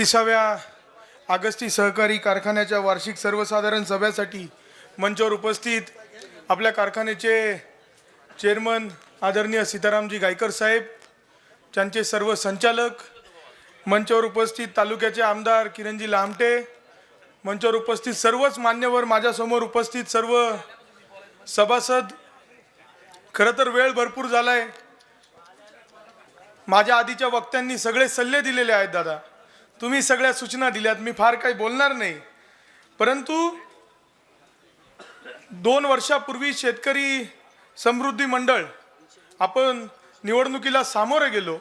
तिसाव्या आगस्ती सहकारी कारखान्याच्या वार्षिक सर्वसाधारण सभेसाठी मंचावर उपस्थित आपल्या कारखान्याचे चेअरमन आदरणीय सीतारामजी गायकर साहेब त्यांचे सर्व संचालक मंचावर उपस्थित तालुक्याचे आमदार किरणजी लामटे मंचावर उपस्थित सर्वच मान्यवर माझ्यासमोर उपस्थित सर्व सभासद खरं तर वेळ भरपूर झाला आहे माझ्या आधीच्या वक्त्यांनी सगळे सल्ले दिलेले आहेत दादा. तुम्ही सगळ्या सूचना दिल्यात मी फार काही बोलणार नाही. परंतु दोन वर्षापूर्वी शेतकरी समृद्धी मंडळ आपण निवडणुकीला सामोरे गेलो.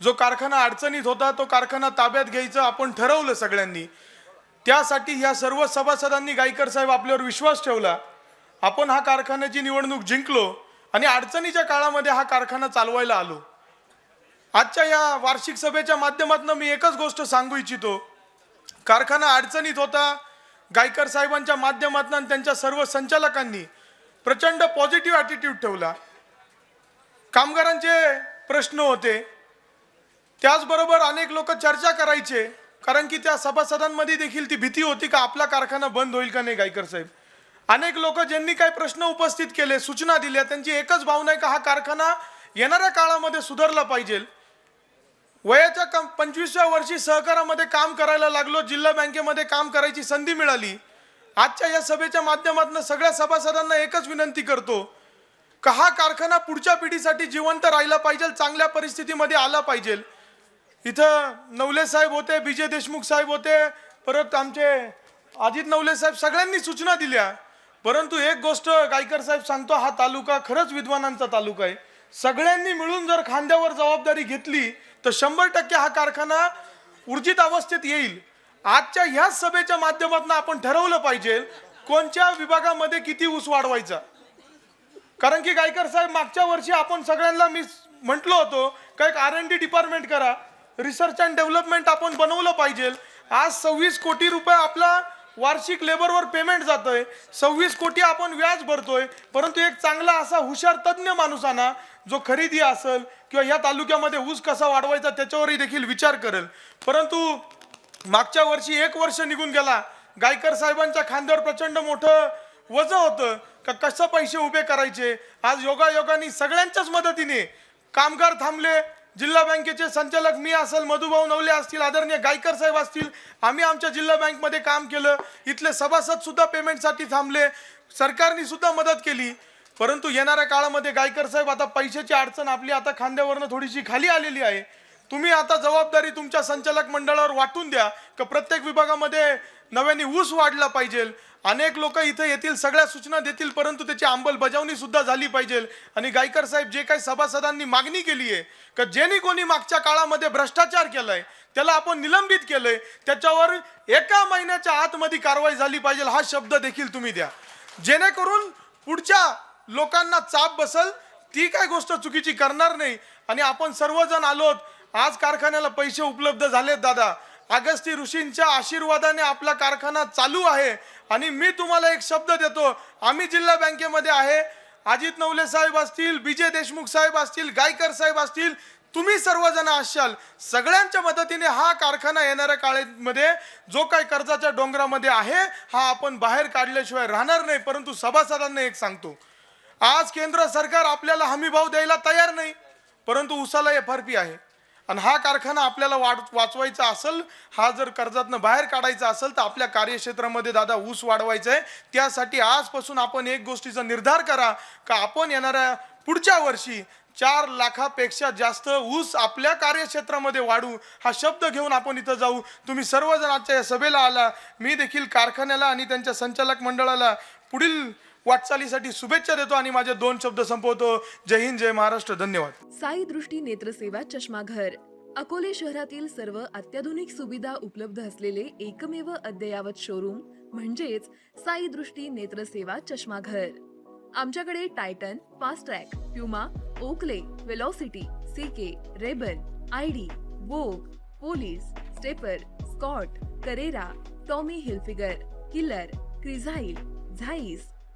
जो कारखाना अडचणीत होता तो कारखाना ताब्यात घ्यायचं आपण ठरवलं सगळ्यांनी. त्यासाठी ह्या सर्व सभासदांनी गायकर साहेब आपल्यावर विश्वास ठेवला. आपण हा कारखान्याची निवडणूक जिंकलो आणि अडचणीच्या काळामध्ये हा कारखाना चालवायला आलो. आजच्या या वार्षिक सभेच्या माध्यमातून मी एकच गोष्ट सांगू इच्छितो. कारखाना अडचणीत होता गायकर साहेबांच्या माध्यमातून आणि त्यांच्या सर्व संचालकांनी प्रचंड पॉझिटिव्ह ॲटिट्यूड ठेवला. कामगारांचे प्रश्न होते. त्याचबरोबर अनेक लोक चर्चा करायचे कारण की त्या सभासदांमध्ये देखील ती भीती होती का आपला कारखाना बंद होईल का नाही गायकर साहेब. अनेक लोक ज्यांनी काही प्रश्न उपस्थित केले सूचना दिल्या त्यांची एकच भावना आहे का हा कारखाना येणाऱ्या काळामध्ये सुधारला पाहिजे. वयाच्या कम पंचवीसव्या वर्षी सहकारामध्ये काम करायला लागलो जिल्हा बँकेमध्ये काम करायची संधी मिळाली. आजच्या या सभेच्या माध्यमातून सगळ्या सभासदांना एकच विनंती करतो का हा कारखाना पुढच्या पिढीसाठी जिवंत राहिला पाहिजे चांगल्या परिस्थितीमध्ये आला पाहिजे. इथं नवले साहेब होते विजय देशमुख साहेब होते परत आमचे अजित नवले साहेब सगळ्यांनी सूचना दिल्या. परंतु एक गोष्ट गायकर साहेब सांगतो हा तालुका खरंच विद्वानांचा तालुका आहे. सगळ्यांनी मिळून जर खांद्यावर जबाबदारी घेतली तर शंभर टक्के हा कारखाना ऊर्जित अवस्थेत येईल. आजच्या ह्याच सभेच्या माध्यमातून आपण ठरवलं पाहिजे कोणत्या विभागामध्ये किती ऊस वाढवायचा. कारण की गायकर साहेब मागच्या वर्षी आपण सगळ्यांना मी म्हटलो होतो का एक आर एन डी डिपार्टमेंट करा रिसर्च अँड डेव्हलपमेंट आपण बनवलं पाहिजे. आज सव्वीस कोटी रुपये आपला वार्षिक लेबरवर पेमेंट जातोय. सव्वीस कोटी आपण व्याज भरतोय. परंतु एक चांगला असा हुशार तज्ज्ञ माणूस आणा जो खरेदी असेल किंवा या तालुक्यामध्ये ऊस कसा वाढवायचा त्याच्यावरही देखील विचार करेल. परंतु मागच्या वर्षी एक वर्ष निघून गेला. गायकर साहेबांच्या खांद्यावर प्रचंड मोठं वजन होतं. का कसं पैसे उभे करायचे? आज योगायोगाने सगळ्यांच्याच मदतीने कामगार थांबले. जिल्हा बँकेचे संचालक मी असेल मधुभाऊ नवले असतील आदरणीय गायकर साहेब असतील आम्ही आमच्या जिल्हा बँकमध्ये काम केलं. इथले सभासद सुद्धा पेमेंटसाठी थांबले. सरकारने सुद्धा मदत केली. परंतु येणाऱ्या काळामध्ये गायकर साहेब आता पैशाची अडचण आपली आता खांद्यावरनं थोडीशी खाली आलेली आहे. तुम्ही आता जबाबदारी तुमच्या संचालक मंडळावर वाटून द्या का प्रत्येक विभागामध्ये नव्याने ऊस वाढला पाहिजे. अनेक लोक इथे येतील सगळ्या सूचना देतील परंतु त्याची अंमलबजावणी सुद्धा झाली पाहिजे. आणि गायकर साहेब जे काही सभासदांनी मागणी केली आहे का ज्यांनी कोणी मागच्या काळामध्ये भ्रष्टाचार केलाय त्याला आपण निलंबित केलंय त्याच्यावर एका महिन्याच्या आतमध्ये कारवाई झाली पाहिजे हा शब्द देखील तुम्ही द्या. जेणेकरून पुढच्या लोकांना चाप बसल ती काय गोष्ट चुकीची करणार नाही. आणि आपण सर्वजण आलोत आज कारखान्याला पैसे उपलब्ध झालेत दादा. अगस्ती ऋषींच्या आशीर्वादाने आपला कारखाना चालू आहे. आणि मी तुम्हाला एक शब्द देतो. आम्ही जिल्हा बँकेमध्ये आहे. अजित नवले साहेब असतील विजय देशमुख साहेब असतील गायकर साहेब असतील तुम्ही सर्वजण असाल. सगळ्यांच्या मदतीने हा कारखाना येणाऱ्या काळामध्ये जो काही कर्जाच्या डोंगरामध्ये आहे हा आपण बाहेर काढल्याशिवाय राहणार नाही. परंतु सभासदांना एक सांगतो. आज केंद्र सरकार आपल्याला हमीभाव द्यायला तयार नाही परंतु उसाला एफ आर पी आहे. आणि हा कारखाना आपल्याला वाढ वाचवायचा असेल हा जर कर्जातनं बाहेर काढायचा असेल तर आपल्या कार्यक्षेत्रामध्ये दादा ऊस वाढवायचा आहे त्यासाठी आजपासून आपण एक गोष्टीचा निर्धार करा का आपण येणाऱ्या पुढच्या वर्षी चार लाखापेक्षा जास्त ऊस आपल्या कार्यक्षेत्रामध्ये वाढू हा शब्द घेऊन आपण इथं जाऊ. तुम्ही सर्वजण आजच्या या सभेला आला. मी देखील कारखान्याला आणि त्यांच्या संचालक मंडळाला पुढील वाटचालीसाठी शुभेच्छा देतो आणि माझे दोन शब्द संपवतो. जय हिंद जय महाराष्ट्र. धन्यवाद. साई दृष्टी नेत्रसेवा चष्माघर. अकोले शहरातील सर्व अत्याधुनिक सुविधा उपलब्ध असलेले एकमेव अद्ययावत शोरूम म्हणजेच साई दृष्टी नेत्रसेवा चष्माघर. आमच्याकडे Titan Fastrack Puma Oakley Velocity CK Ray Ban ID Vogue Police Stepper Scott Carrera Tommy Hilfiger Killer Crizal Zeiss